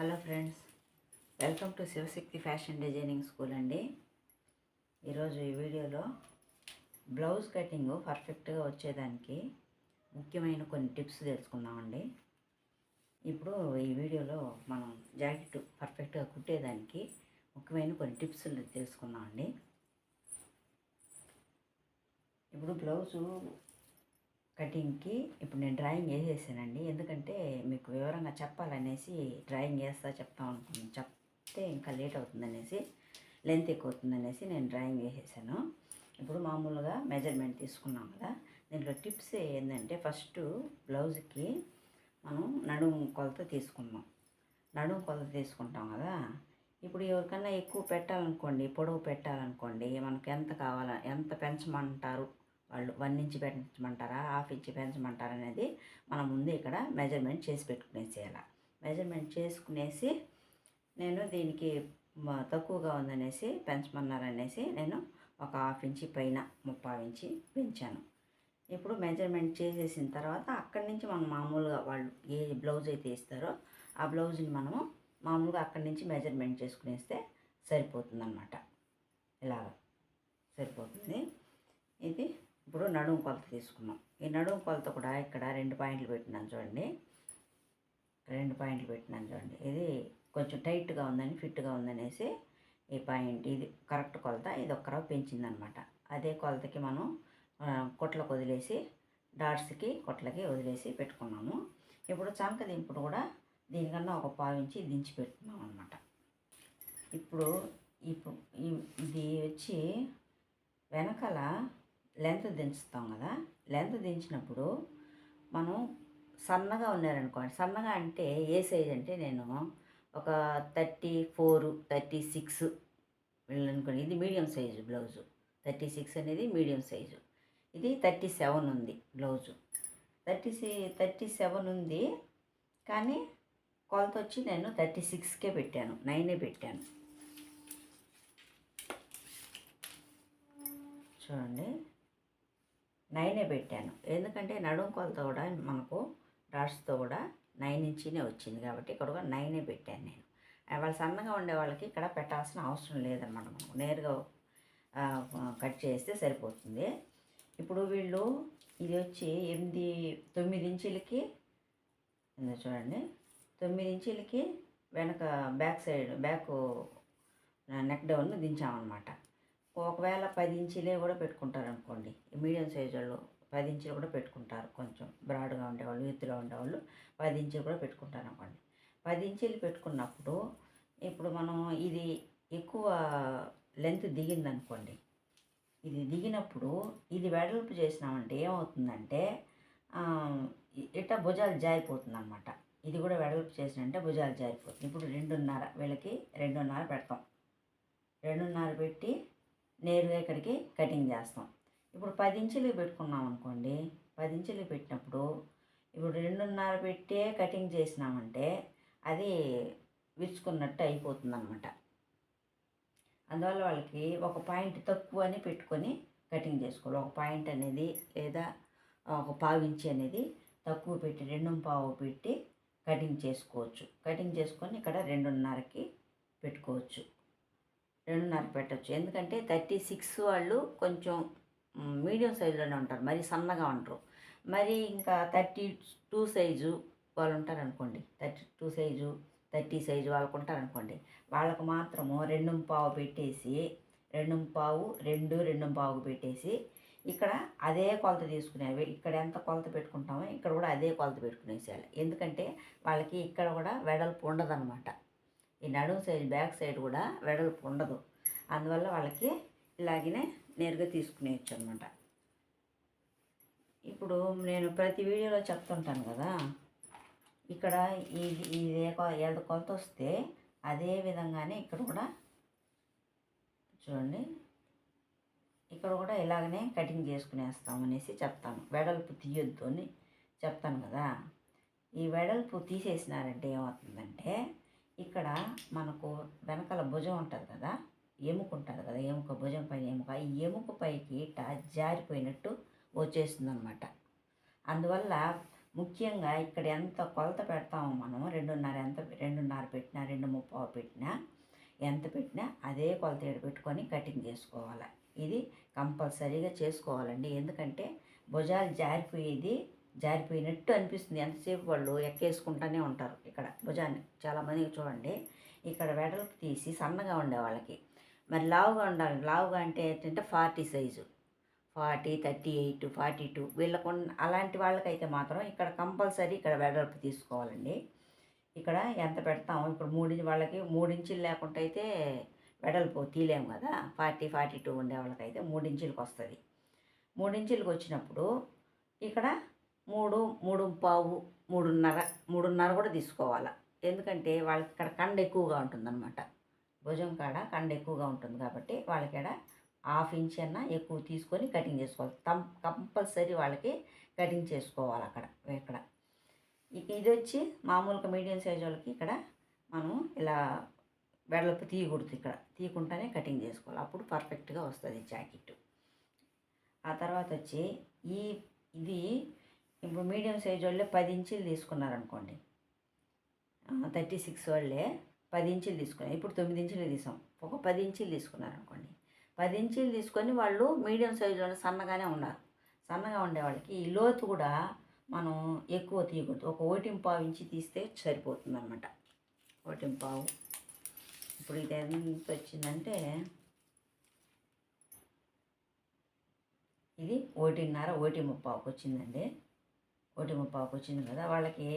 Hello friends welcome to Shivashakti fashion designing school అండి. ఈరోజు ఈ వీడియోలో బ్లౌజ్ కటింగ్ పర్ఫెక్ట్గా వచ్చేదానికి ముఖ్యమైన కొన్ని టిప్స్ తెలుసుకుందామండి. ఇప్పుడు ఈ వీడియోలో మనం జాకెట్ పర్ఫెక్ట్గా కుట్టేదానికి ముఖ్యమైన కొన్ని టిప్స్ తెలుసుకుందామండి. ఇప్పుడు బ్లౌజు కటింగ్కి ఇప్పుడు నేను డ్రాయింగ్ వేసేసానండి ఎందుకంటే మీకు వివరంగా చెప్పాలనేసి డ్రాయింగ్ వేస్తా చెప్తాం అనుకున్నాను చెప్తే ఇంకా లేట్ అవుతుందనేసి లెంత్ ఎక్కువ అవుతుందనేసి నేను డ్రాయింగ్ వేసేసాను ఇప్పుడు మామూలుగా మెజర్మెంట్ తీసుకున్నాం కదా దీంట్లో టిప్స్ ఏంటంటే ఫస్ట్ బ్లౌజ్కి మనం నడుము కొలత తీసుకున్నాం నడుము కొలత తీసుకుంటాం కదా ఇప్పుడు ఎవరికన్నా ఎక్కువ పెట్టాలనుకోండి పొడవు పెట్టాలనుకోండి మనకు ఎంత కావాల ఎంత పెంచమంటారు? వాళ్ళు వన్ ఇంచ్ పెంచమంటారా హాఫ్ ఇంచ్ పెంచమంటారా అనేది మనం ముందు ఇక్కడ మెజర్మెంట్ చేసి పెట్టుకునేసేయాలి. మెజర్మెంట్ చేసుకునేసి నేను దీనికి తక్కువగా ఉందనేసి పెంచమన్నారనేసి నేను ఒక హాఫ్ ఇంచి పైన ముప్పై ఇంచి పెంచాను. ఇప్పుడు మెజర్మెంట్ చేసేసిన తర్వాత అక్కడి నుంచి మనం మామూలుగా వాళ్ళు ఏ బ్లౌజ్ అయితే ఇస్తారో ఆ బ్లౌజ్ని మనము మామూలుగా అక్కడి నుంచి మెజర్మెంట్ చేసుకునేస్తే సరిపోతుంది అనమాట ఇలాగ సరిపోతుంది. ఇది ఇప్పుడు నడుము కొలత తీసుకున్నాం. ఈ నడుము కొలత కూడా ఇక్కడ రెండు పాయింట్లు పెట్టినాను చూడండి. రెండు పాయింట్లు పెట్టినాను చూడండి. ఇది కొంచెం టైట్గా ఉందని ఫిట్గా ఉందనేసి ఈ పాయింట్ ఇది కరెక్ట్ కొలత ఇది ఒక్కరవ పెంచిందనమాట. అదే కొలతకి మనం ఆ, కొట్లకు వదిలేసి డాట్స్కి కొట్లకి వదిలేసి పెట్టుకున్నాము. ఇప్పుడు చంక దింపుడు కూడా దీనికన్నా ఒక పావించి దించి పెట్టుకున్నాం అనమాట ఇప్పుడు ఇప్పుడు ఈ- ఇది వచ్చి వెనకాల లెంత్ దించుతాం కదా? లెంత్ దించినప్పుడు మనం సన్నగా ఉన్నారనుకోండి సన్నగా అంటే ఏ సైజ్ అంటే నేను ఒక థర్టీ ఫోర్ థర్టీ సిక్స్ వెళ్ళనుకోండి. ఇది medium size blouse. Thirty six అనేది మీడియం సైజు. ఇది థర్టీ సెవెన్ ఉంది blouse. Thirty C thirty seven ఉంది కానీ కొలత వచ్చి నేను థర్టీ సిక్స్కే పెట్టాను నైనే పెట్టాను. చూడండి. నైనే పెట్టాను. ఎందుకంటే నడుము కొలత కూడా మనకు డాట్స్తో కూడా నైన్ ఇంచీనే వచ్చింది కాబట్టి ఇక్కడ కూడా నైనే పెట్టాను నేను. వాళ్ళు సన్నగా ఉండే వాళ్ళకి ఇక్కడ పెట్టాల్సిన అవసరం లేదన్నమాట మనకు. నేరుగా కట్ చేస్తే సరిపోతుంది. ఇప్పుడు వీళ్ళు ఇది వచ్చి ఎనిమిది తొమ్మిది ఇంచులకి చూడండి తొమ్మిది ఇంచులకి వెనక back side back neck down దించామన్నమాట. ఒకవేళ పది ఇంచులే కూడా పెట్టుకుంటారు అనుకోండి మీడియం సైజ్ వాళ్ళు పది ఇంచులు కూడా పెట్టుకుంటారు కొంచెం బ్రాడ్గా ఉండేవాళ్ళు ఎత్తులో ఉండేవాళ్ళు పది ఇంచులు కూడా పెట్టుకుంటారు అనుకోండి పది ఇంచులు పెట్టుకున్నప్పుడు ఇప్పుడు మనం ఇది ఎక్కువ లెంత్ దిగిందనుకోండి. ఇది దిగినప్పుడు ఇది వెడల్పు చేసినామంటే ఏమవుతుందంటే ఆ, ఇట్ట భుజాలు జారిపోతుంది అనమాట ఇది కూడా వెడల్పు చేసినంటే భుజాలు జారిపోతుంది. ఇప్పుడు రెండున్నర వీళ్ళకి రెండున్నర పెడతాం. రెండున్నర పెట్టి నేరుగా ఇక్కడికి కటింగ్ చేస్తాం. ఇప్పుడు పది ఇంచులు పెట్టుకున్నాం అనుకోండి పది ఇంచులు పెట్టినప్పుడు ఇప్పుడు రెండున్నర పెట్టే కటింగ్ చేసినామంటే అది విరుచుకున్నట్టు అయిపోతుంది అనమాట అందువల్ల వాళ్ళకి ఒక పాయింట్ తక్కువ అని పెట్టుకొని కటింగ్ చేసుకోవాలి. ఒక పాయింట్ అనేది లేదా ఒక పావు ఇంచి అనేది తక్కువ పెట్టి రెండు పావు పెట్టి కటింగ్ చేసుకోవచ్చు. కటింగ్ చేసుకొని ఇక్కడ రెండున్నరకి పెట్టుకోవచ్చు. రెండున్నర పెట్టచ్చు. ఎందుకంటే థర్టీ సిక్స్ వాళ్ళు కొంచెం మీడియం సైజులోనే ఉంటారు. మరి సన్నగా ఉంటారు మరి ఇంకా థర్టీ టూ సైజు వాళ్ళు ఉంటారు అనుకోండి thirty two size thirty size వాళ్ళకు ఉంటారు అనుకోండి వాళ్ళకు మాత్రము రెండు పావు పెట్టేసి రెండు పావు రెండు రెండు పావు పెట్టేసి ఇక్కడ అదే కొలత తీసుకునేవి. ఇక్కడ ఎంత కొలత పెట్టుకుంటామో ఇక్కడ కూడా అదే కొలత పెట్టుకునేసేయాలి. ఎందుకంటే వాళ్ళకి ఇక్కడ కూడా వెడల్పు ఉండదన్నమాట. ఈ నడుము సైడ్ బ్యాక్ సైడ్ కూడా వెడల్పు ఉండదు. అందువల్ల వాళ్ళకి ఇలాగనే నేరుగా తీసుకునేయచ్చు అనమాట ఇప్పుడు నేను ప్రతి వీడియోలో చెప్తుంటాను కదా ఇక్కడ ఇది ఇదే ఎంత కొలత వస్తే అదే విధంగానే ఇక్కడ కూడా చూడండి ఇక్కడ కూడా ఇలాగనే కటింగ్ చేసుకునేస్తాం అనేసి చెప్తాను. వెడల్పు తీయొద్దు అని చెప్తాను కదా. ఈ వెడల్పు తీసేసినారంటే ఏమవుతుందంటే ఇక్కడ మనకు వెనకాల భుజం ఉంటుంది కదా ఎముక ఉంటుంది కదా ఎముక భుజం పైన ఎముక. ఈ ఎముక పైకి ఇట్ట జారిపోయినట్టు వచ్చేస్తుంది అనమాట అందువల్ల ముఖ్యంగా ఇక్కడ ఎంత కొలత పెడతామో మనం రెండున్నర ఎంత రెండున్నర పెట్టినా రెండు ముప్పావు పెట్టినా ఎంత పెట్టినా అదే కొలత ఏడు పెట్టుకొని కటింగ్ చేసుకోవాలి. ఇది కంపల్సరీగా చేసుకోవాలండి. ఎందుకంటే భుజాలు జారిపోయేది జారిపోయినట్టు అనిపిస్తుంది. ఎంతసేపు వాళ్ళు ఎక్కేసుకుంటూనే ఉంటారు ఇక్కడ భుజాన్ని. చాలామంది చూడండి ఇక్కడ వెడల్పు తీసి సన్నగా ఉండే వాళ్ళకి. మరి లావుగా ఉండాలి. లావుగా అంటే ఏంటంటే forty size. Forty thirty eight forty two వీళ్ళకు అలాంటి వాళ్ళకైతే మాత్రం ఇక్కడ కంపల్సరీ ఇక్కడ వెడల్పు తీసుకోవాలండి. ఇక్కడ ఎంత పెడతాము ఇప్పుడు మూడించి వాళ్ళకి మూడించులు లేకుండా అయితే వెడల్పు తీలేము కదా? ఫార్టీ ఫార్టీ టూ ఉండే వాళ్ళకైతే మూడించులకు వస్తుంది. మూడించులకు వచ్చినప్పుడు ఇక్కడ మూడు మూడు పావు మూడున్నర మూడున్నర కూడా తీసుకోవాలి. ఎందుకంటే వాళ్ళకి ఇక్కడ కండ ఎక్కువగా ఉంటుందన్నమాట. భుజం కాడ కండ ఎక్కువగా ఉంటుంది కాబట్టి వాళ్ళకి ఇక్కడ హాఫ్ ఇంచ్ అన్నా ఎక్కువ తీసుకొని కటింగ్ చేసుకోవాలి. తమ్ కంపల్సరీ వాళ్ళకి కటింగ్ చేసుకోవాలి అక్కడ ఇక్కడ. ఇది వచ్చి మామూలుగా మీడియం సైజ్ వాళ్ళకి ఇక్కడ మనం ఇలా వెడల్పు తీయకూడదు ఇక్కడ. తీయకుండానే కటింగ్ చేసుకోవాలి. అప్పుడు పర్ఫెక్ట్గా వస్తుంది జాకెట్ ఆ తర్వాత వచ్చి ఈ ఇది ఇప్పుడు మీడియం సైజ్ వాళ్ళే పది ఇంచులు తీసుకున్నారనుకోండి. థర్టీ సిక్స్ వాళ్ళే పది ఇంచులు తీసుకున్నారు. ఇప్పుడు తొమ్మిది ఇంచులు తీసాం. ఒక పది ఇంచులు తీసుకున్నారనుకోండి. పది ఇంచులు తీసుకొని వాళ్ళు మీడియం సైజులో సన్నగానే ఉన్నారు. సన్నగా ఉండే వాళ్ళకి ఈ లోతు కూడా మనం ఎక్కువ తీయకూడదు. ఒక ఓటిం పావు ఇంచి తీస్తే సరిపోతుంది అనమాట ఓటిం పావు. ఇప్పుడు ఇది ఎంత వచ్చిందంటే ఇది ఒకటిన్నర ఒకటి ముప్పావుకి వచ్చిందండి. ఒకటి ముప్పావుకి వచ్చింది కదా వాళ్ళకి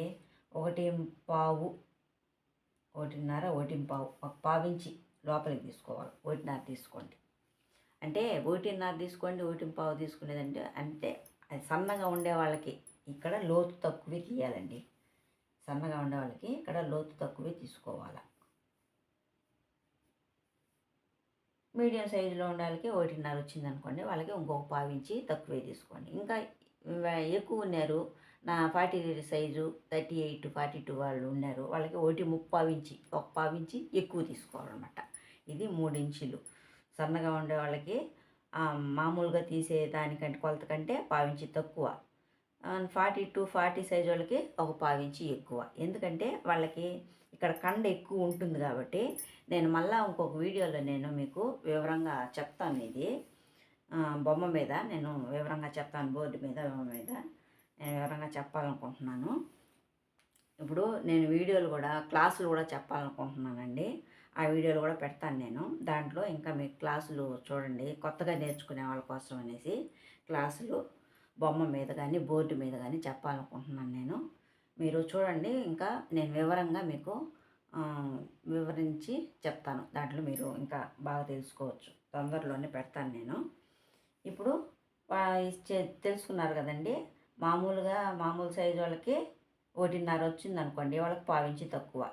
ఒకటి పావు ఒకటిన్నర ఒకటి పావు ఒక పావించి లోపలికి తీసుకోవాలి ఒకటిన్నర తీసుకోండి. అంటే ఒకటిన్నర తీసుకోండి ఒకటి పావు తీసుకునేదంటే అంటే అది సన్నగా ఉండే వాళ్ళకి ఇక్కడ లోతు తక్కువే తీయాలండి. సన్నగా ఉండే వాళ్ళకి ఇక్కడ లోతు తక్కువే తీసుకోవాలి. మీడియం సైజులో ఉండే వాళ్ళకి ఒకటిన్నర వచ్చిందనుకోండి వాళ్ళకి ఇంకొక పావించి తక్కువే తీసుకోండి. ఇంకా ఎక్కువ ఉన్నారు నా forty size thirty eight forty two వాళ్ళు ఉన్నారు. వాళ్ళకి ఒకటి ముప్పావించి ఒక పావించి ఎక్కువ తీసుకోవాలన్నమాట. ఇది మూడు ఇంచులు. సన్నగా ఉండే వాళ్ళకి మామూలుగా తీసే దానికంటే కొలత కంటే పావించి తక్కువ. ఫార్టీ టు ఫార్టీ సైజ్ వాళ్ళకి ఒక పావించి ఎక్కువ. ఎందుకంటే వాళ్ళకి ఇక్కడ కండ ఎక్కువ ఉంటుంది కాబట్టి నేను మళ్ళీ ఇంకొక వీడియోలో నేను మీకు వివరంగా చెప్తాను ఇది. బొమ్మ మీద నేను వివరంగా చెప్తాను బోర్డు మీద బొమ్మ మీద. నేను వివరంగా చెప్పాలనుకుంటున్నాను. ఇప్పుడు నేను వీడియోలు కూడా క్లాసులు కూడా చెప్పాలనుకుంటున్నానండి. ఆ వీడియోలు కూడా పెడతాను నేను. దాంట్లో ఇంకా మీకు క్లాసులు చూడండి కొత్తగా నేర్చుకునే వాళ్ళ కోసం అనేసి క్లాసులు బొమ్మ మీద కానీ బోర్డు మీద కానీ చెప్పాలనుకుంటున్నాను నేను. మీరు చూడండి ఇంకా నేను వివరంగా మీకు వివరించి చెప్తాను. దాంట్లో మీరు ఇంకా బాగా తెలుసుకోవచ్చు. తొందరలోనే పెడతాను నేను. ఇప్పుడు తెలుసుకున్నారు కదండి మామూలుగా మామూలు సైజు వాళ్ళకి ఒకటిన్నర వచ్చింది అనుకోండి వాళ్ళకి పావించి తక్కువ.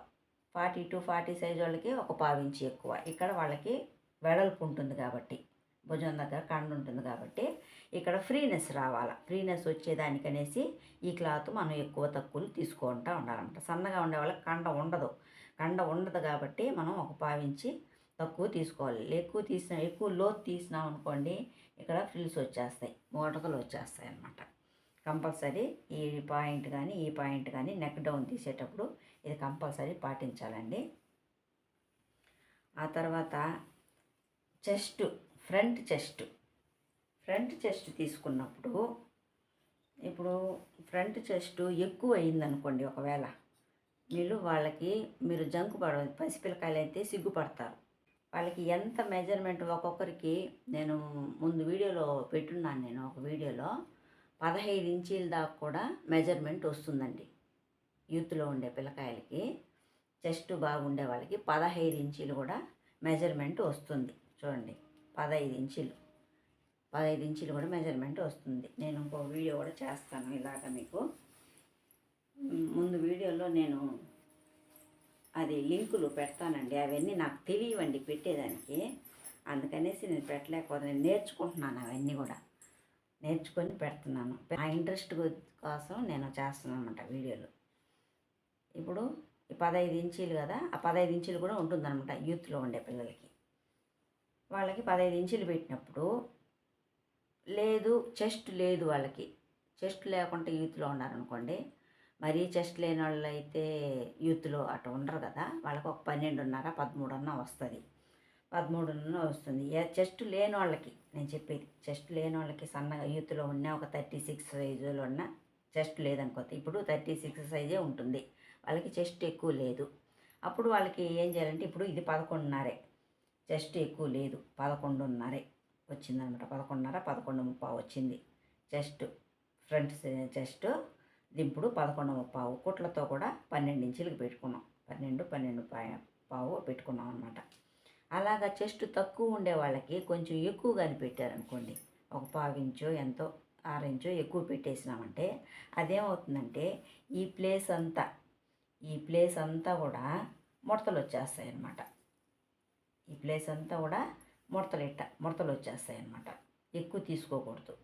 ఫార్టీ టు ఫార్టీ సైజ్ వాళ్ళకి ఒక పావించి ఎక్కువ. ఇక్కడ వాళ్ళకి వెడల్పు ఉంటుంది కాబట్టి భుజం దగ్గర కండ ఉంటుంది కాబట్టి ఇక్కడ ఫ్రీనెస్ రావాలా. ఫ్రీనెస్ వచ్చేదానికనేసి ఈ క్లాత్ మనం ఎక్కువ తక్కువలు తీసుకుంటూ ఉండాలన్నమాట. సన్నగా ఉండే వాళ్ళకి కండ ఉండదు. కండ ఉండదు కాబట్టి మనం ఒక పావించి తక్కువ తీసుకోవాలి. ఎక్కువ తీసిన ఎక్కువ లోతు తీసినాం అనుకోండి ఇక్కడ ఫ్రిల్స్ వచ్చేస్తాయి మూటకలు వచ్చేస్తాయి అన్నమాట కంపల్సరీ ఈ పాయింట్ కానీ ఈ పాయింట్ కానీ నెక్ డౌన్ తీసేటప్పుడు ఇది కంపల్సరీ పాటించాలండి. ఆ తర్వాత chest front chest. Front chest తీసుకున్నప్పుడు ఇప్పుడు ఫ్రంట్ చెస్ట్ ఎక్కువ అయిందనుకోండి ఒకవేళ వీళ్ళు వాళ్ళకి మీరు జంకు పడ పసిపిల్లకాయలు అయితే సిగ్గుపడతారు. వాళ్ళకి ఎంత మెజర్మెంట్ ఒక్కొక్కరికి నేను ముందు వీడియోలో పెట్టున్నాను నేను ఒక వీడియోలో. పదహైదు ఇంచీల దాకా కూడా మెజర్మెంట్ వస్తుందండి. యూత్లో ఉండే పిల్లకాయలకి చెస్ట్ బాగుండే వాళ్ళకి పదహైదు ఇంచీలు కూడా మెజర్మెంట్ వస్తుంది. చూడండి పదహైదు ఇంచీలు. పదహైదు ఇంచీలు కూడా మెజర్మెంట్ వస్తుంది. నేను ఇంకో వీడియో కూడా చేస్తాను ఇలాగ మీకు. ముందు వీడియోలో నేను అది లింకులు పెడతానండి. అవన్నీ నాకు తెలియవండి పెట్టేదానికి. అందుకనేసి నేను పెట్టలేకపోతే నేను నేర్చుకుంటున్నాను అవన్నీ కూడా. నేర్చుకొని పెడుతున్నాను. ఆ ఇంట్రెస్ట్ కోసం నేను చేస్తున్నాను అనమాట వీడియోలు. ఇప్పుడు ఈ పదహైదు ఇంచీలు కదా ఆ పదహైదు ఇంచీలు కూడా ఉంటుందన్నమాట యూత్లో ఉండే పిల్లలకి. వాళ్ళకి పదహైదు ఇంచీలు పెట్టినప్పుడు లేదు చెస్ట్ లేదు వాళ్ళకి. చెస్ట్ లేకుండా యూత్లో ఉన్నారనుకోండి మరీ చెస్ట్ లేని వాళ్ళు అయితే యూత్లో అటు ఉండరు కదా వాళ్ళకి ఒక పన్నెండున్నర పదమూడున్న వస్తుంది. పదమూడున్న వస్తుంది. ఏ చెస్ట్ లేని వాళ్ళకి నేను చెప్పేది. చెస్ట్ లేని వాళ్ళకి సన్నగా యూత్లో ఉన్న ఒక థర్టీ సిక్స్ సైజులో ఉన్న చెస్ట్ లేదనుకో ఇప్పుడు థర్టీ సిక్స్ సైజే ఉంటుంది. వాళ్ళకి చెస్ట్ ఎక్కువ లేదు. అప్పుడు వాళ్ళకి ఏం చేయాలంటే ఇప్పుడు ఇది పదకొండున్నరే. చెస్ట్ ఎక్కువ లేదు. పదకొండున్నరే వచ్చిందనమాట. పదకొండున్నర పదకొండు ముప్పావు వచ్చింది. చెస్ట్ ఫ్రంట్ చెస్ట్ దింపుడు పదకొండు ముప్పావు. కుట్లతో కూడా పన్నెండు ఇంచులకు పెట్టుకున్నాం. పన్నెండు పన్నెండు పా- పావు పెట్టుకున్నాం అనమాట. అలాగా చెస్ట్ తక్కువ ఉండే వాళ్ళకి కొంచెం ఎక్కువగా పెట్టారనుకోండి ఒక పావించో ఎంతో ఆరెంజో ఎక్కువ పెట్టేసినామంటే అదేమవుతుందంటే ఈ ప్లేస్ అంతా ఈ ప్లేస్ అంతా కూడా ముడతలు వచ్చేస్తాయి అన్నమాట ఈ ప్లేస్ అంతా కూడా ముడతలు ఇట్ట ముడతలు వచ్చేస్తాయి అన్నమాట ఎక్కువ తీసుకోకూడదు.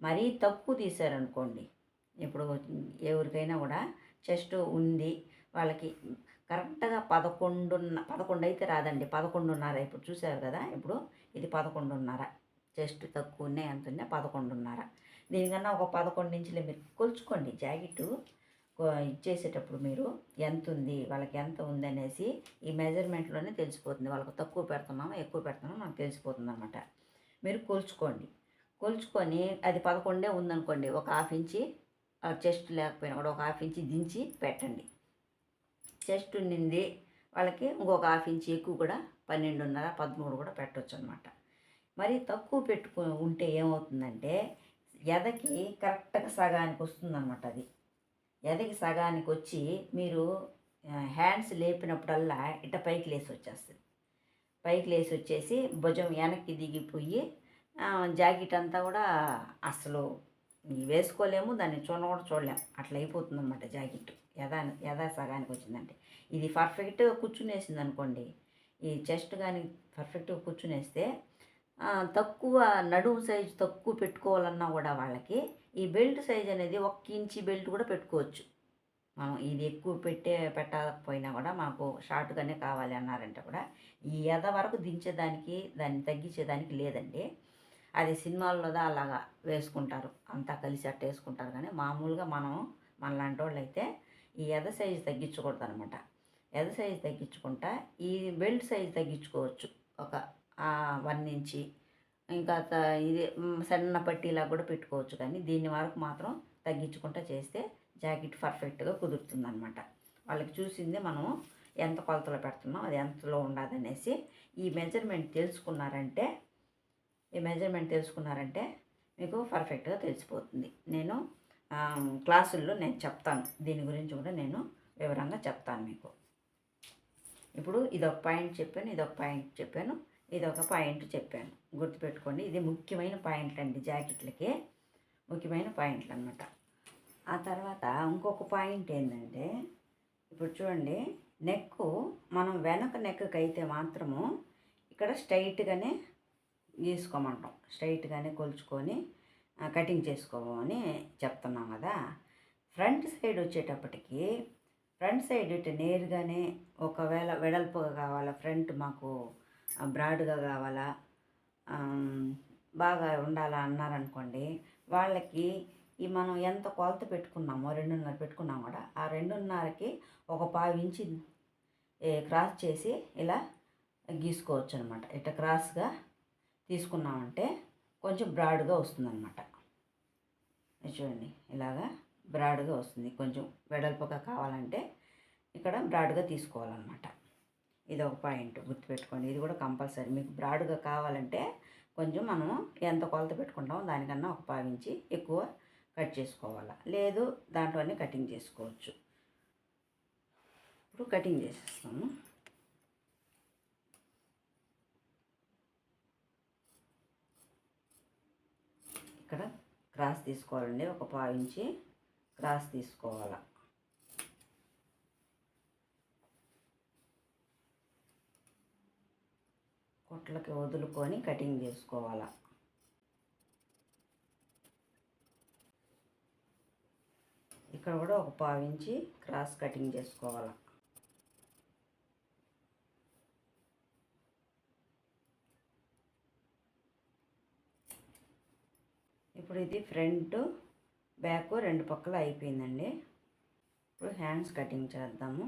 మరీ తక్కువ తీసారనుకోండి ఇప్పుడు ఎవరికైనా కూడా చెస్ట్ ఉంది వాళ్ళకి కరెక్ట్గా పదకొండున్న పదకొండు అయితే రాదండి. పదకొండున్నర ఇప్పుడు చూసారు కదా? ఇప్పుడు ఇది పదకొండున్నర. చెస్ట్ తక్కువ ఉన్నాయి ఎంత ఉన్నాయి పదకొండున్నర. దీనికన్నా ఒక పదకొండు ఇంచులే మీరు కొలుచుకోండి. జాకెట్ ఇచ్చేసేటప్పుడు మీరు ఎంత ఉంది వాళ్ళకి ఎంత ఉంది అనేసి ఈ మెజర్మెంట్లోనే తెలిసిపోతుంది. వాళ్ళకి తక్కువ పెడుతున్నామో ఎక్కువ పెడుతున్నామో మనకు తెలిసిపోతుంది అనమాట మీరు కొలుచుకోండి. కొలుచుకొని అది పదకొండే ఉందనుకోండి. ఒక హాఫ్ ఇంచి చెస్ట్ లేకపోయినా కూడా ఒక హాఫ్ ఇంచి దించి పెట్టండి. చెస్ట్ ఉండింది. వాళ్ళకి ఇంకొక హాఫ్ ఇంచ్ ఎక్కువ కూడా పన్నెండున్నర పదమూడు కూడా పెట్టవచ్చు అనమాట మరి తక్కువ పెట్టుకు ఉంటే ఏమవుతుందంటే ఎదకి కరెక్ట్గా సగానికి వస్తుందన్నమాట అది. ఎదకి సగానికి వచ్చి మీరు హ్యాండ్స్ లేపినప్పుడల్లా ఇట్ట పైకి లేసి వచ్చేస్తుంది. పైకి లేసి వచ్చేసి భుజం వెనక్కి దిగిపోయి జాకెట్ అంతా కూడా అసలు వేసుకోలేము దాన్ని చూడ కూడా చూడలేము అట్లా అయిపోతుంది అనమాట జాకెట్. యథా యథా సగానికి వచ్చిందంటే ఇది పర్ఫెక్ట్గా కూర్చునేసింది అనుకోండి ఈ చెస్ట్ కానీ పర్ఫెక్ట్గా కూర్చునేస్తే తక్కువ నడుము సైజు తక్కువ పెట్టుకోవాలన్నా కూడా వాళ్ళకి ఈ బెల్ట్ సైజ్ అనేది ఒక ఇంచి బెల్ట్ కూడా పెట్టుకోవచ్చు. మనం ఇది ఎక్కువ పెట్టే పెట్టకపోయినా కూడా మాకు షార్ట్గానే కావాలి అన్నారంటే కూడా ఈ ఎద వరకు దించేదానికి దాన్ని తగ్గించేదానికి లేదండి. అది సినిమాల్లో అలాగా వేసుకుంటారు అంతా కలిసి అట్ట వేసుకుంటారు కానీ మామూలుగా మనం మనలాంటి వాళ్ళు అయితే ఈ ఎద సైజు తగ్గించకూడదు అనమాట ఎద సైజు తగ్గించుకుంటా ఈ బెల్ట్ సైజు తగ్గించుకోవచ్చు. ఒక వన్ ఇంచి. ఇంకా ఇది సన్న పట్టీలా కూడా పెట్టుకోవచ్చు కానీ దీని వరకు మాత్రం తగ్గించుకుంటా చేస్తే జాకెట్ పర్ఫెక్ట్గా కుదురుతుంది అనమాట వాళ్ళకి చూసింది మనం ఎంత కొలతలో పెడుతున్నాం అది ఎంతలో ఉండదనేసి. ఈ మెజర్మెంట్ తెలుసుకున్నారంటే ఈ మెజర్మెంట్ తెలుసుకున్నారంటే మీకు పర్ఫెక్ట్గా తెలిసిపోతుంది. నేను క్లాసుల్లో నేను చెప్తాను. దీని గురించి కూడా నేను వివరంగా చెప్తాను మీకు. ఇప్పుడు ఇదొక పాయింట్ చెప్పాను ఇదొక పాయింట్ చెప్పాను ఇదొక పాయింట్ చెప్పాను. గుర్తుపెట్టుకోండి ఇది ముఖ్యమైన పాయింట్లు అండి జాకెట్లకి. ముఖ్యమైన పాయింట్లు అనమాట ఆ తర్వాత ఇంకొక పాయింట్ ఏంటంటే ఇప్పుడు చూడండి నెక్ మనం వెనక నెక్కి అయితే మాత్రము ఇక్కడ స్ట్రైట్గానే గీసుకోమంటాం. స్ట్రైట్గానే కొలుచుకొని కటింగ్ చేసుకోమని చెప్తున్నాం కదా. ఫ్రంట్ సైడ్ వచ్చేటప్పటికి ఫ్రంట్ సైడ్ ఇటు నేరుగానే ఒకవేళ వెడల్పుగా కావాలా ఫ్రంట్ మాకు బ్రాడ్గా కావాలా బాగా ఉండాలా అన్నారనుకోండి వాళ్ళకి ఈ మనం ఎంత కొలత పెట్టుకున్నామో రెండున్నర పెట్టుకున్నాం కూడా ఆ రెండున్నరకి ఒక పావు ఇంచి క్రాస్ చేసి ఇలా గీసుకోవచ్చు అనమాట ఇట్లా క్రాస్గా తీసుకున్నామంటే కొంచెం బ్రాడ్గా వస్తుందన్నమాట. అనమాట చూడండి ఇలాగా బ్రాడ్గా వస్తుంది. కొంచెం వెడల్పుగా కావాలంటే ఇక్కడ బ్రాడ్గా తీసుకోవాలన్నమాట. ఇది ఒక పాయింట్ గుర్తుపెట్టుకోండి. ఇది కూడా కంపల్సరీ. మీకు బ్రాడ్గా కావాలంటే కొంచెం మనము ఎంత కొలత పెట్టుకుంటామో దానికన్నా ఒక పావించి ఎక్కువ కట్ చేసుకోవాలి. లేదు దాంట్లోనే కటింగ్ చేసుకోవచ్చు. ఇప్పుడు కటింగ్ చేసేస్తాము. ఇక్కడ క్రాస్ తీసుకోవాలండి. ఒక పావించి క్రాస్ తీసుకోవాలి. కుట్లకి వదులుకొని కటింగ్ చేసుకోవాలా. ఇక్కడ కూడా ఒక పావించి క్రాస్ కటింగ్ చేసుకోవాలా. ఇప్పుడు ఇది ఫ్రంట్ బ్యాక్ రెండు పక్కల అయిపోయిందండి. ఇప్పుడు హ్యాండ్స్ కటింగ్ చేద్దాము.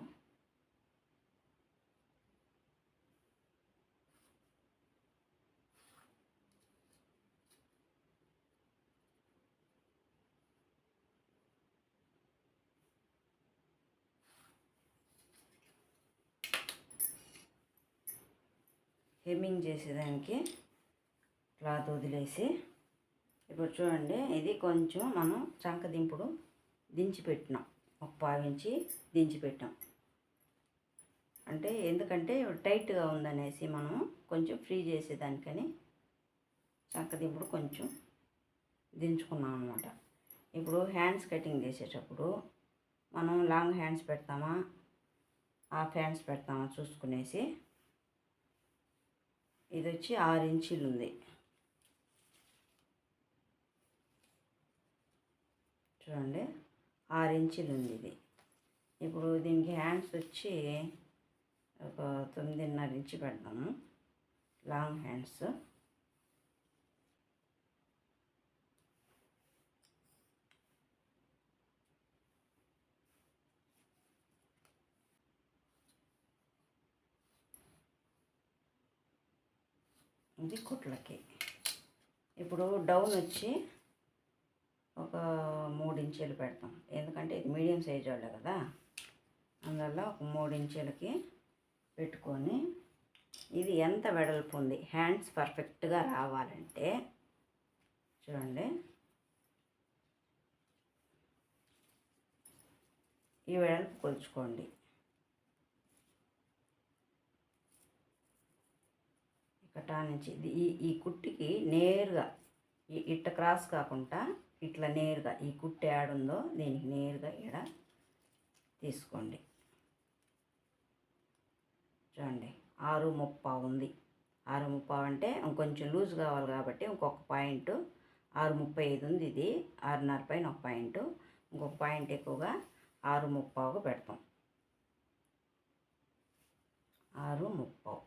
హెమ్మింగ్ చేసేదానికి క్లాత్ వదిలేసి. ఇప్పుడు చూడండి ఇది కొంచెం మనం చంక దింపుడు దించి పెట్టినాం. ఒక పావించి దించి పెట్టాం. అంటే ఎందుకంటే టైట్గా ఉందనేసి మనం కొంచెం ఫ్రీ చేసేదానికని చంక దింపుడు కొంచెం దించుకున్నాం అనమాట ఇప్పుడు హ్యాండ్స్ కటింగ్ చేసేటప్పుడు మనం లాంగ్ హ్యాండ్స్ పెడతామా హాఫ్ హ్యాండ్స్ పెడతామా చూసుకునేసి ఇది వచ్చి ఆరు ఇంచీలు ఉంది చూడండి ఆరు ఇంచులు ఉంది ఇది. ఇప్పుడు దీనికి హ్యాండ్స్ వచ్చి ఒక తొమ్మిదిన్నర ఇంచు పెడతాము. Long hands. ఇది కుట్లకి. ఇప్పుడు డౌన్ వచ్చి ఒక మూడు ఇంచీలు పెడతాం. ఎందుకంటే ఇది మీడియం సైజ్ వాళ్ళే కదా. అందువల్ల ఒక మూడు ఇంచీలకి పెట్టుకొని ఇది ఎంత వెడల్పు ఉంది? హ్యాండ్స్ పర్ఫెక్ట్గా రావాలంటే చూడండి. ఈ వెడల్పు కొలుచుకోండి. ఇక్కడ నుంచి ఇది ఈ ఈ కుట్టికి నేరుగా ఈ ఇట్ట క్రాస్ కాకుండా ఇట్లా నేరుగా ఈ కుట్టు ఏడుందో దీనికి నేరుగా ఈడ తీసుకోండి. చూడండి ఆరు ముప్పా ఉంది. ఆరు ముప్పా అంటే ఇంకొంచెం లూజ్ కావాలి కాబట్టి ఇంకొక పాయింట్ ఆరు ముప్పై ఐదు ఉంది ఇది. ఆరున్నర పైన ఒక పాయింట్ ఇంకొక పాయింట్ ఎక్కువగా ఆరు ముప్పావుగా పెడతాం. ఆరు ముప్పావు.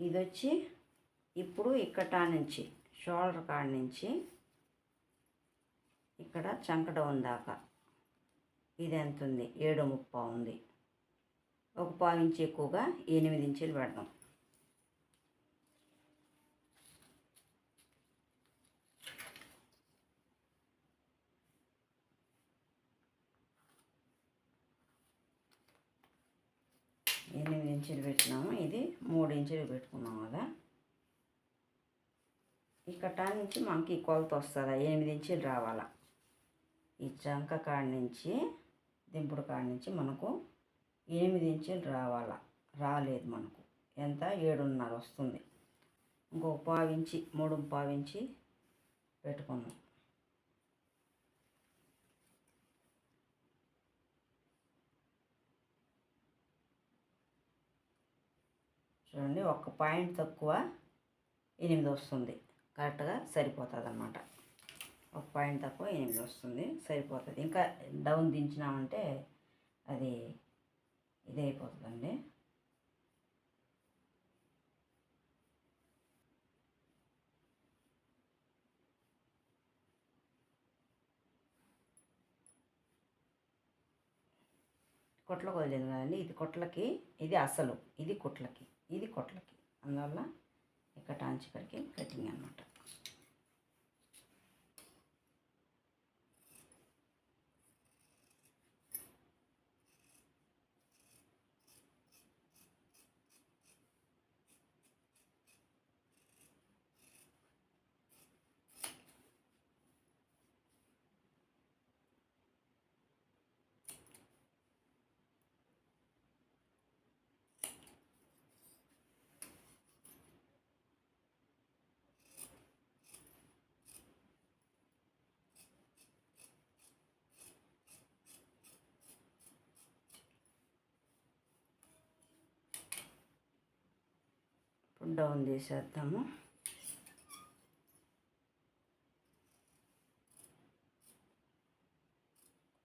ఇది వచ్చి ఇప్పుడు ఇక్కడ నుంచి షోల్డర్ కాడ నుంచి ఇక్కడ చంక దాకా. ఇది ఎంత ఉంది? ఏడు ముప్పా ఉంది. ఒక పావు ఇంచు ఎక్కువగా ఎనిమిది ఇంచులు పెడదాం. ఎనిమిది ఇంచులు పెట్టినాము. ఇది మూడు ఇంచులు పెట్టుకున్నాం కదా. ఇక్కడ నుంచి మనకి ఈ కొలత వస్తుందా? ఎనిమిది ఇంచులు రావాలా? ఈ చంక కాడ నుంచి దింపుడు కాడ నుంచి మనకు ఎనిమిది ఇంచులు రావాలా రాలేదు మనకు. ఎంత? ఏడున్నర వస్తుంది. ఇంకొక పావించి మూడు పావించి పెట్టుకున్నాం చూడండి ఒక పాయింట్ తక్కువ ఎనిమిది వస్తుంది. కరెక్ట్గా సరిపోతుంది అన్నమాట ఒక పాయింట్ తక్కువ ఎనిమిది వస్తుంది సరిపోతుంది. ఇంకా డౌన్ దించినామంటే అది ఇది అయిపోతుందండి కొట్లకు వదిలేదు కదండి ఇది కొట్లకి ఇది అసలు ఇది కుట్లకి ఇది కొట్లకి. అందువల్ల ఇక్కడ టాంచి ఇక్కడికి కటింగ్ అనమాట ఇప్పుడు డౌన్ చేసేద్దాము.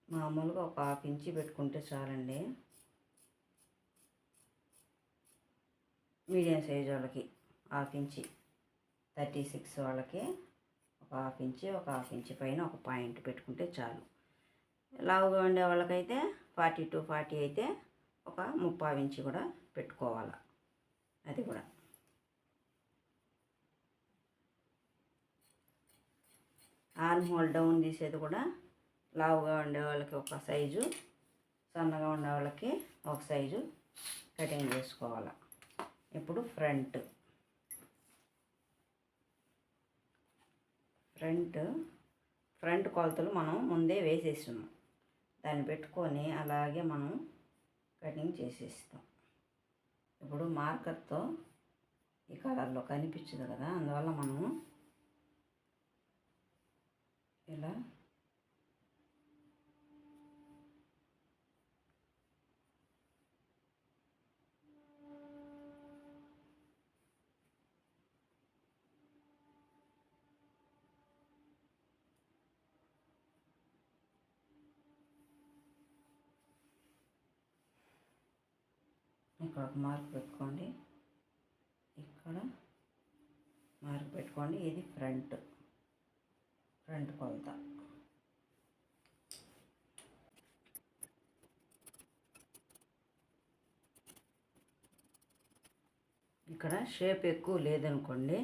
మామూలుగా ఒక హాఫ్ ఇంచి పెట్టుకుంటే చాలండి. మీడియం సైజ్ వాళ్ళకి హాఫ్ ఇంచి థర్టీ సిక్స్ వాళ్ళకి ఒక హాఫ్ ఇంచి ఒక హాఫ్ ఇంచి పైన ఒక పాయింట్ పెట్టుకుంటే చాలు. లావుగా ఉండే వాళ్ళకైతే ఫార్టీ టు ఫార్టీ అయితే ఒక ముప్పావు ఇంచి కూడా పెట్టుకోవాలి. అది కూడా. ఆన్ హోల్ డౌన్ తీసేది కూడా లావుగా ఉండే వాళ్ళకి ఒక సైజు సన్నగా ఉండే వాళ్ళకి ఒక సైజు కటింగ్ చేసుకోవాలి. ఇప్పుడు ఫ్రంట్. ఫ్రంట్ ఫ్రంట్ కొలతలు మనం ముందే వేసేస్తున్నాం. దాన్ని పెట్టుకొని అలాగే మనం కటింగ్ చేసేస్తాం. ఇప్పుడు మార్కర్తో ఈ కలర్లో కనిపించదు కదా అందువల్ల మనము ఇలా ఇక్కడ ఒక మార్క్ పెట్టుకోండి. ఇక్కడ మార్క్ పెట్టుకోండి. ఇది ఫ్రంట్ ఫ్రంట్ కొలత ఇక్కడ షేప్ ఎక్కువ లేదనుకోండి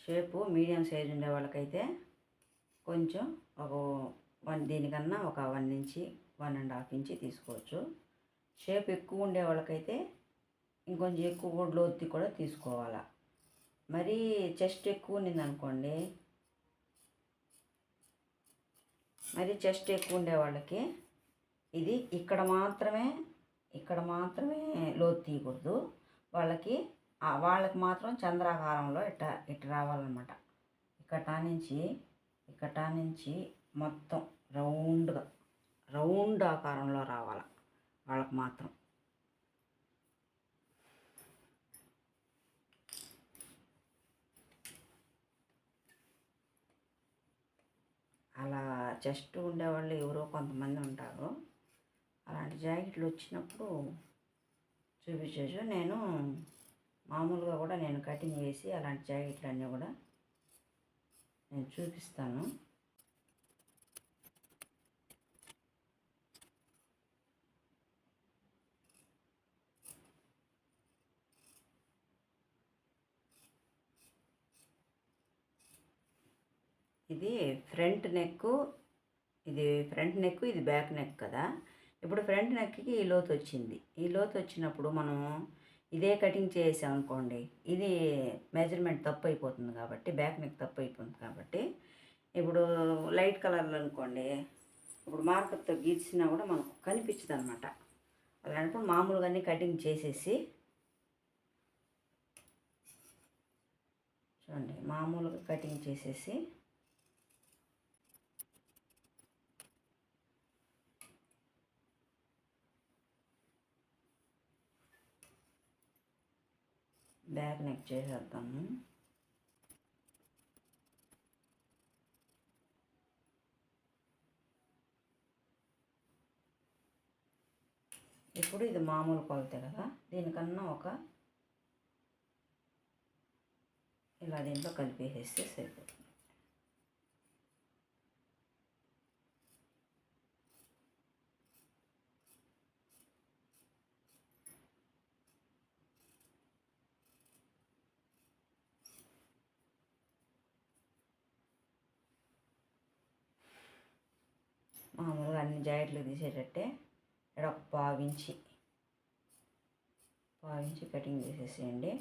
షేపు మీడియం సైజ్ ఉండే వాళ్ళకైతే కొంచెం ఒక వన్ దీనికన్నా ఒక one inch one and half inch తీసుకోవచ్చు. షేప్ ఎక్కువ ఉండే వాళ్ళకైతే ఇంకొంచెం ఎక్కువ లోతు కూడా తీసుకోవాలా. మరీ చెస్ట్ ఎక్కువ ఉన్నింది అనుకోండి మరి చెస్ట్ ఎక్కువ ఉండే వాళ్ళకి. ఇది ఇక్కడ మాత్రమే ఇక్కడ మాత్రమే లోతు తీయకూడదు. వాళ్ళకి వాళ్ళకి మాత్రం చంద్రాకారంలో ఇట్ట ఇట్ట రావాలన్నమాట. ఇక్కటా నుంచి ఇక్కటా నుంచి మొత్తం రౌండ్గా రౌండ్ ఆకారంలో రావాలి వాళ్ళకి మాత్రం. చెస్ట్ ఉండేవాళ్ళు ఎవరో కొంతమంది ఉంటారు. అలాంటి జాకెట్లు వచ్చినప్పుడు చూపించచ్చు నేను మామూలుగా కూడా నేను కటింగ్ చేసి అలాంటి జాకెట్లు అన్నీ కూడా నేను చూపిస్తాను. ఇది ఫ్రంట్ నెక్ ఇది ఫ్రంట్ నెక్ ఇది బ్యాక్ నెక్ కదా. ఇప్పుడు ఫ్రంట్ నెక్కి ఈ లోతు వచ్చింది. ఈ లోతు వచ్చినప్పుడు మనం ఇదే కటింగ్ చేసాం అనుకోండి ఇది మెజర్మెంట్ తప్పు అయిపోతుంది కాబట్టి బ్యాక్ నెక్ తప్పు అయిపోతుంది కాబట్టి ఇప్పుడు లైట్ కలర్లో అనుకోండి ఇప్పుడు మార్కర్తో గీసినా కూడా మనకు కనిపించదు అనమాట అలాంటప్పుడు మామూలుగానే కటింగ్ చేసేసి చూడండి మామూలుగా కటింగ్ చేసేసి బ్యాక్ నెక్ చేసేద్దాము ఇప్పుడు ఇది మామూలు కొలతే కదా దీనికన్నా ఒక ఇలా దీంట్లో కలిపేసేస్తే సరిపోతుంది. మామూలుగా అన్ని జాకెట్లు తీసేటట్టే ఇక్కడ ఒక పావించి పావించి కటింగ్ చేసేసేయండి.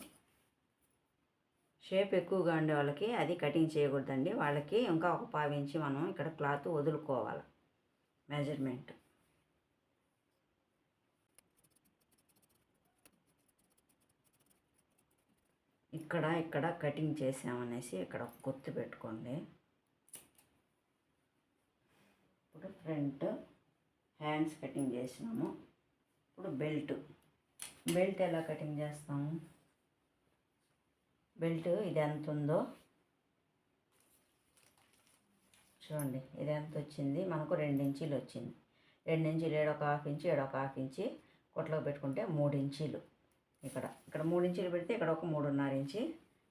షేప్ ఎక్కువగా ఉండే వాళ్ళకి అది కటింగ్ చేయకూడదండి. వాళ్ళకి ఇంకా ఒక పావించి మనం ఇక్కడ క్లాత్ వదులుకోవాలి మెజర్మెంట్. ఇక్కడ ఇక్కడ కటింగ్ చేసామనేసి ఇక్కడ గుర్తు పెట్టుకోండి. ఇప్పుడు ఫ్రంట్ హ్యాండ్స్ కటింగ్ చేసినాము. ఇప్పుడు బెల్ట్. బెల్ట్ ఎలా కటింగ్ చేస్తాము? బెల్ట్ ఇది ఎంత ఉందో చూడండి ఇది ఎంత వచ్చింది? మనకు రెండు ఇంచీలు వచ్చింది. రెండించీలు ఏడొక హాఫ్ ఇంచు ఏడొక హాఫ్ ఇంచి కొట్లకు పెట్టుకుంటే మూడు ఇంచీలు. ఇక్కడ ఇక్కడ మూడు ఇంచీలు పెడితే ఇక్కడ ఒక మూడున్నర ఇంచి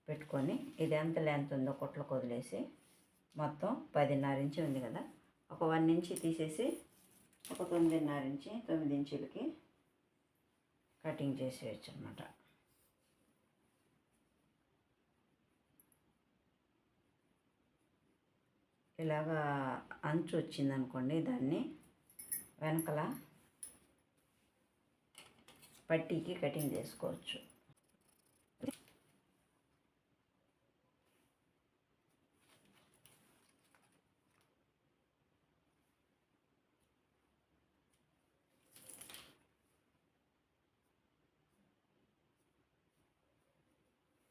పెట్టుకొని ఇది ఎంత లెంత్ ఉందో కొట్లకు వదిలేసి మొత్తం పదిన్నర ఇంచి ఉంది కదా. ఒక వన్ ఇంచి తీసేసి ఒక తొమ్మిదిన్నర ఇంచి తొమ్మిది ఇంచులకి కటింగ్ చేసేయచ్చు అనమాట ఇలాగా అంచు వచ్చిందనుకోండి దాన్ని వెనకల పట్టీకి కటింగ్ చేసుకోవచ్చు.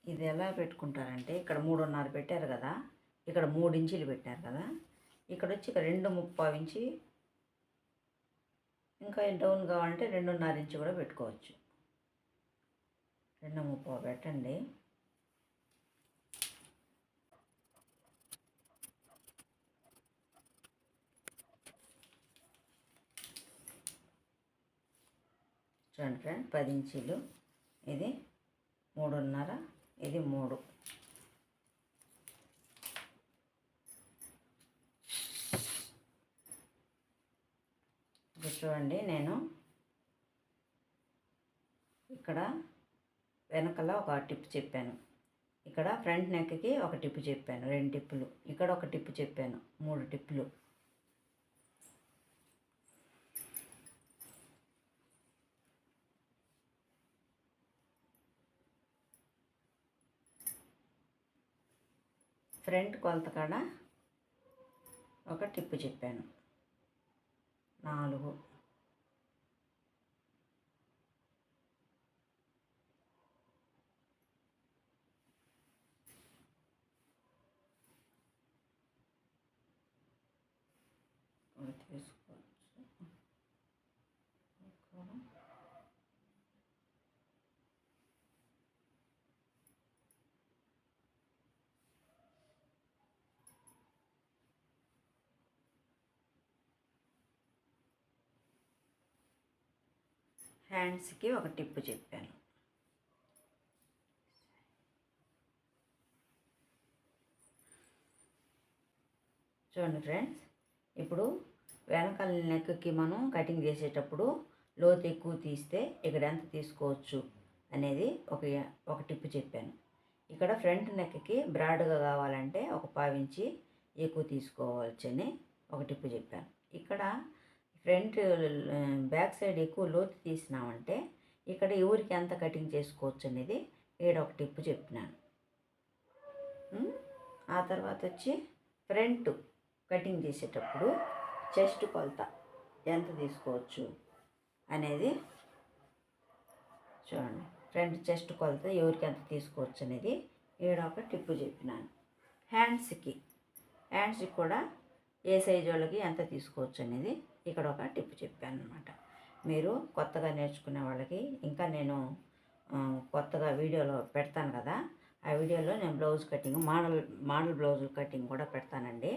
ఇది ఎలా పెట్టుకుంటారంటే ఇక్కడ మూడున్నర పెట్టారు కదా ఇక్కడ మూడు ఇంచులు పెట్టారు కదా ఇక్కడ వచ్చి ఇక్కడ రెండు ముప్పై ఇంచి ఇంకా డౌన్ కావాలంటే రెండున్నర ఇంచు కూడా పెట్టుకోవచ్చు. రెండు ముప్పై పెట్టండి. చూడండి ఫ్రెండ్ పది ఇంచీలు. ఇది మూడున్నర ఇది మూడు. ఇప్పుడు చూడండి నేను ఇక్కడ వెనకల ఒక టిప్ చెప్పాను. ఇక్కడ ఫ్రంట్ నెక్కి ఒక టిప్పు చెప్పాను రెండు టిప్పులు. ఇక్కడ ఒక టిప్పు చెప్పాను మూడు టిప్పులు. ఫ్రంట్ కొలత కాడ ఒక టిప్పు చెప్పాను. నాలుగు. తీసుకు తీసుకోవచ్చు ఇక్కడ హ్యాండ్స్కి ఒక టిప్ చెప్పాను. చూడండి ఫ్రెండ్స్ ఇప్పుడు వెనకాల నెక్కి మనం కటింగ్ చేసేటప్పుడు లోతు ఎక్కువ తీస్తే ఇక్కడ ఎంత తీసుకోవచ్చు అనేది ఒక ఒక టిప్ చెప్పాను. ఇక్కడ ఫ్రంట్ నెక్కి బ్రాడ్గా కావాలంటే ఒక పావించి ఎక్కువ తీసుకోవచ్చని ఒక టిప్ చెప్పాను. ఇక్కడ ఫ్రంట్ బ్యాక్ సైడ్ ఎక్కువ లోతు తీసినామంటే ఇక్కడ ఎవరికి ఎంత కటింగ్ చేసుకోవచ్చు అనేది ఈడ ఒక టిప్ చెప్పినాను. ఆ తర్వాత వచ్చి ఫ్రంట్ కటింగ్ చేసేటప్పుడు చెస్ట్ కొలత ఎంత తీసుకోవచ్చు అనేది చూడండి. ఫ్రంట్ చెస్ట్ కొలత ఎవరికి ఎంత తీసుకోవచ్చు అనేది ఈడ ఒక టిప్పు చెప్పినాను. హ్యాండ్స్కి హ్యాండ్స్కి కూడా ఏ సైజు వాళ్ళకి ఎంత తీసుకోవచ్చు అనేది ఇక్కడ ఒక టిప్ చెప్పాను అనమాట మీరు కొత్తగా నేర్చుకునే వాళ్ళకి ఇంకా నేను కొత్తగా వీడియోలో పెడతాను కదా ఆ వీడియోలో నేను blouse cutting model model blouse cutting కూడా పెడతానండి.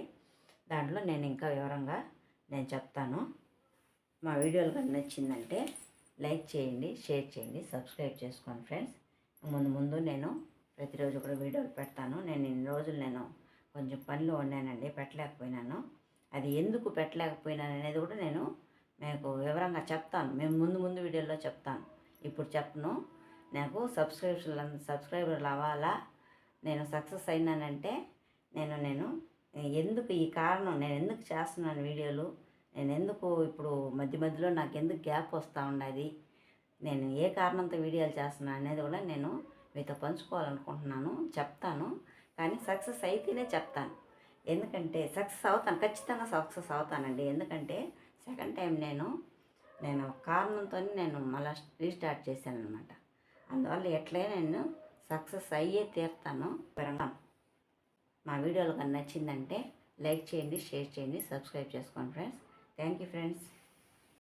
దాంట్లో నేను ఇంకా వివరంగా నేను చెప్తాను. మా వీడియోలు కానీ నచ్చిందంటే లైక్ చేయండి షేర్ చేయండి సబ్స్క్రైబ్ చేసుకోండి ఫ్రెండ్స్. ముందు ముందు నేను ప్రతిరోజు కూడా వీడియోలు పెడతాను. నేను ఇన్ని రోజులు నేను కొంచెం పనులు ఉన్నానండి పెట్టలేకపోయినాను. అది ఎందుకు పెట్టలేకపోయినాను అనేది కూడా నేను మీకు వివరంగా చెప్తాను. మేము ముందు ముందు వీడియోలో చెప్తాను. ఇప్పుడు చెప్పను. నాకు సబ్స్క్రిప్షన్ సబ్స్క్రైబర్లు అవ్వాలా? నేను సక్సెస్ అయినానంటే నేను నేను ఎందుకు ఈ కారణం? నేను ఎందుకు చేస్తున్నాను వీడియోలు? నేను ఎందుకు ఇప్పుడు మధ్య మధ్యలో నాకు ఎందుకు గ్యాప్ వస్తూ ఉండేది? నేను ఏ కారణంతో వీడియోలు చేస్తున్నాను అనేది కూడా నేను మీతో పంచుకోవాలనుకుంటున్నాను చెప్తాను. కానీ సక్సెస్ అయితేనే చెప్తాను. ఎందుకంటే సక్సెస్ అవుతాను ఖచ్చితంగా సక్సెస్ అవుతానండి. ఎందుకంటే సెకండ్ టైం నేను నేను కారణంతో నేను మళ్ళీ రీస్టార్ట్ చేశాను అనమాట అందువల్ల ఎట్లే నేను సక్సెస్ అయ్యే తీరుతాను. పెరగాను మా వీడియోలు కానీ నచ్చిందంటే లైక్ చేయండి షేర్ చేయండి సబ్స్క్రైబ్ చేసుకోండి ఫ్రెండ్స్. Thank you friends.